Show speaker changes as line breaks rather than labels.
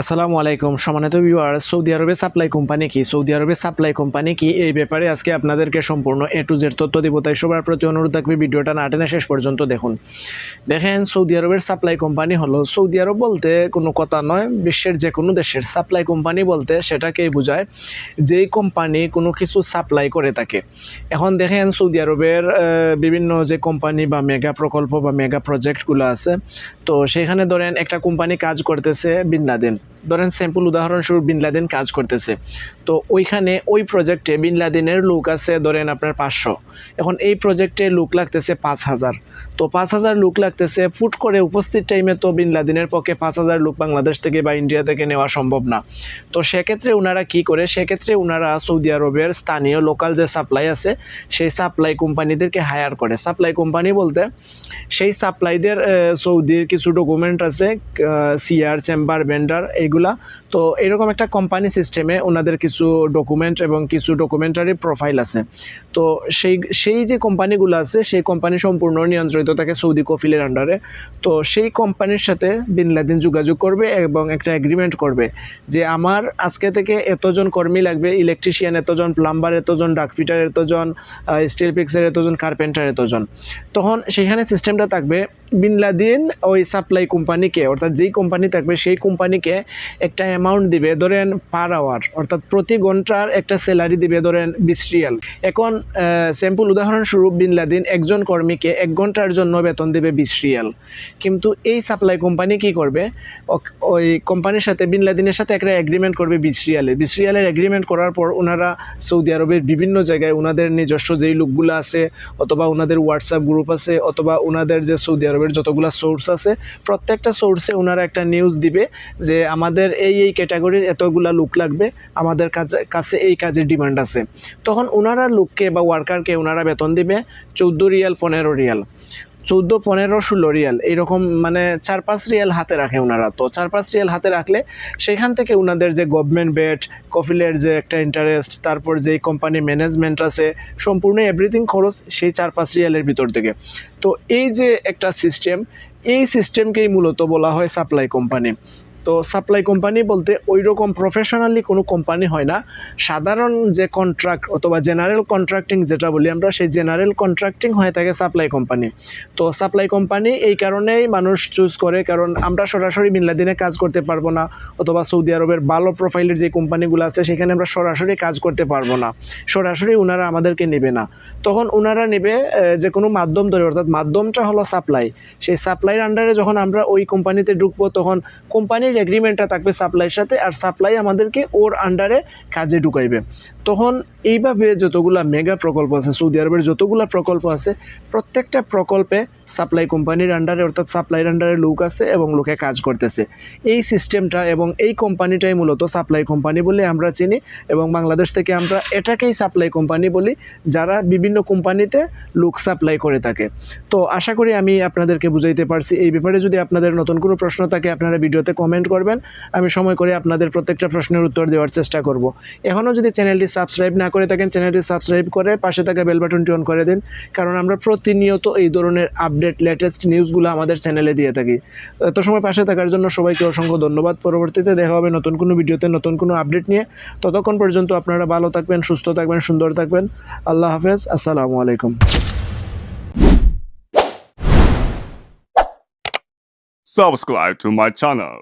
আসসালামু আলাইকুম। সম্মানিত ভিউয়ার সৌদি আরবে সাপ্লাই কোম্পানি কি? সৌদি আরবে সাপ্লাই কোম্পানি কি? এই ব্যাপারে আজকে আপনাদেরকে সম্পূর্ণ এ টু জেড তথ্য দিব, তাই সবার প্রতি অনুরোধ থাকবে ভিডিওটা না টেনে শেষ পর্যন্ত দেখুন। দেখেন, সৌদি আরবের সাপ্লাই কোম্পানি হলো, সৌদি আরব বলতে কোনো কথা নয়, বিশ্বের যে কোনো দেশের সাপ্লাই কোম্পানি বলতে সেটাকেই বোঝায় যেই কোম্পানি কোনো কিছু সাপ্লাই করে থাকে। এখন দেখেন, সৌদি আরবের বিভিন্ন যে কোম্পানি বা মেগা প্রকল্প বা মেগা প্রজেক্টগুলো আছে, তো সেখানে ধরেন একটা কোম্পানি কাজ করতেছে বিন লাদেন। ধরেন স্যাম্পল উদাহরণস্বরূপ বিন লাদেন কাজ করতেছে। তো ওইখানে ওই প্রজেক্টে বিন লোক আছে ধরেন আপনার পাঁচশো। এখন এই প্রজেক্টে লোক লাগতেছে পাঁচ হাজার। তো পাঁচ হাজার লোক লাগতেছে, ফুট করে উপস্থিত টাইমে তো বিন লাদেনের পক্ষে পাঁচ হাজার লোক বাংলাদেশ থেকে বা ইন্ডিয়া থেকে নেওয়া সম্ভব না। তো সেক্ষেত্রে ওনারা কি করে? সেক্ষেত্রে ওনারা সৌদি আরবের স্থানীয় লোকাল যে সাপ্লাই আছে, সেই সাপ্লাই কোম্পানিদেরকে হায়ার করে। সাপ্লাই কোম্পানি বলতে সেই সাপ্লাইদের সৌদির কিছু ডকুমেন্ট আছে সিআর চেম্বার ভেন্ডার এইগুলা। তো এরকম একটা কোম্পানি সিস্টেমে ওনাদের কিছু ডকুমেন্ট এবং কিছু ডকুমেন্টারি প্রোফাইল আছে। তো সেই সেই যে কোম্পানিগুলো আছে, সেই কোম্পানি সম্পূর্ণ নিয়ন্ত্রিত থাকে সৌদি কফিলের আন্ডারে তো সেই কোম্পানির সাথে বিন লাদেন যোগাযোগ করবে এবং একটা এগ্রিমেন্ট করবে যে আমার আজকে থেকে এতজন কর্মী লাগবে ইলেকট্রিশিয়ান এতজন প্লাম্বার এতজন ডাকফিটার এতজন স্টিল পিক্সের এতজন কার্পেন্টার এতজন। তখন সেখানে সিস্টেমটা থাকবে বিন লাদেন ওই সাপ্লাই কোম্পানিকে অর্থাৎ যেই কোম্পানি থাকবে সেই কোম্পানিকে একটা অ্যামাউন্ট দিবে, ধরেন পার আওয়ার অর্থাৎ প্রতি ঘণ্টার একটা স্যালারি দিবে, ধরেন বিশ রিয়াল। এখন স্যাম্পল উদাহরণস্বরূপ বিন লাদেন একজন কর্মীকে এক ঘণ্টার জন্য বেতন দিবে বিশ রিয়াল। কিন্তু এই সাপ্লাই কোম্পানি কি করবে? ওই কোম্পানির সাথে বিন লাদেনের সাথে একটা এগ্রিমেন্ট করবে বিশ রিয়ালের বিশ রিয়ালের এগ্রিমেন্ট করার পর ওনারা সৌদি আরবের বিভিন্ন জায়গায় ওনাদের নিজস্ব যেই লোকগুলো আছে, অথবা ওনাদের হোয়াটসঅ্যাপ গ্রুপ আছে, অথবা ওনাদের যে সৌদি আরবের যতগুলো সোর্স আছে, প্রত্যেকটা সোর্সে ওনারা একটা নিউজ দিবে যে আমাদের এই এই ক্যাটাগরির এতগুলা লোক লাগবে, আমাদের কাছে কাছে এই কাজের ডিমান্ড আছে। তখন ওনারা লোককে বা ওয়ার্কারকে ওনারা বেতন দিবে চৌদ্দো রিয়াল, পনেরো রিয়াল। চৌদ্দো, পনেরো, ষোলো রিয়াল, এইরকম মানে চার, পাঁচ রিয়াল হাতে রাখে ওনারা তো চার, পাঁচ রিয়াল হাতে রাখলে সেখান থেকে ওনাদের যে গভর্নমেন্ট বেড কফিলের যে একটা ইন্টারেস্ট তারপর যেই কোম্পানি ম্যানেজমেন্ট আছে, সম্পূর্ণ এভরিথিং খরচ সেই চার, পাঁচ রিয়ালের ভিতর থেকে। তো এই যে একটা সিস্টেম এই সিস্টেমকেই মূলত বলা হয় সাপ্লাই কোম্পানি তো সাপ্লাই কোম্পানি বলতে ওই রকম প্রফেশনালি কোনো কোম্পানি হয় না। সাধারণ যে কন্ট্রাক্ট অথবা জেনারেল কন্ট্রাক্টিং যেটা বলি আমরা, সেই জেনারেল কন্ট্রাক্টিং হয়ে থাকে সাপ্লাই কোম্পানি তো সাপ্লাই কোম্পানি এই কারণেই মানুষ চুজ করে, কারণ আমরা সরাসরি বিনলাদিনে কাজ করতে পারব না, অথবা সৌদি আরবের ভালো প্রোফাইলের যে কোম্পানিগুলো আছে, সেখানে আমরা সরাসরি কাজ করতে পারব না। সরাসরি ওনারা আমাদেরকে নেবে না। তখন ওনারা নেবে যে কোনো মাধ্যম ধরে, অর্থাৎ মাধ্যমটা হলো সাপ্লাই সেই সাপ্লাইয়ের আন্ডারে যখন আমরা ওই কোম্পানিতে ঢুকবো, তখন কোম্পানির এগ্রিমেন্টটা থাকবে সাপ্লাইয়ের সাথে আর সাপ্লাই আমাদেরকে ওর আন্ডারে কাজে ঢুকাইবে। তখন এইভাবে যতগুলা মেগা প্রকল্প আছে, সৌদি আরবের যতগুলা প্রকল্প আছে, প্রত্যেকটা প্রকল্পে সাপ্লাই কোম্পানির আন্ডারে অর্থাৎ সাপ্লাইয়ের আন্ডারে লোক আছে এবং লোকে কাজ করতেছে। এই সিস্টেমটা এবং এই কোম্পানিটাই মূলত সাপ্লাই কোম্পানি বলে আমরা চিনি এবং বাংলাদেশ থেকে আমরা এটাকেই সাপ্লাই কোম্পানি বলি, যারা বিভিন্ন কোম্পানিতে লোক সাপ্লাই করে থাকে। তো আশা করি আমি আপনাদেরকে বুঝাইতে পারছি। এই ব্যাপারে যদি আপনাদের নতুন কোনো প্রশ্ন থাকে, আপনারা ভিডিওতে কমেন্ট করবেন। আমি সময় করে আপনাদের প্রত্যেকটা প্রশ্নের উত্তর দেওয়ার চেষ্টা করব। এখনও যদি চ্যানেলটি সাবস্ক্রাইব না করে থাকেন চ্যানেলটি সাবস্ক্রাইব করে পাশে থাকা বেল বাটনটি অন করে দিন। কারণ আমরা প্রতিনিয়ত এই ধরনের আপডেট লেটেস্ট নিউজগুলো আমাদের চ্যানেলে দিয়ে থাকি। এত সময় পাশে থাকার জন্য সবাইকে অসংখ্য ধন্যবাদ। পরবর্তীতে দেখা হবে নতুন কোনো ভিডিওতে, নতুন কোনো আপডেট নিয়ে। ততক্ষণ পর্যন্ত আপনারা ভালো থাকবেন, সুস্থ থাকবেন, সুন্দর থাকবেন। আল্লাহ হাফেজ, আসসালামু আলাইকুম।
Subscribe to my channel.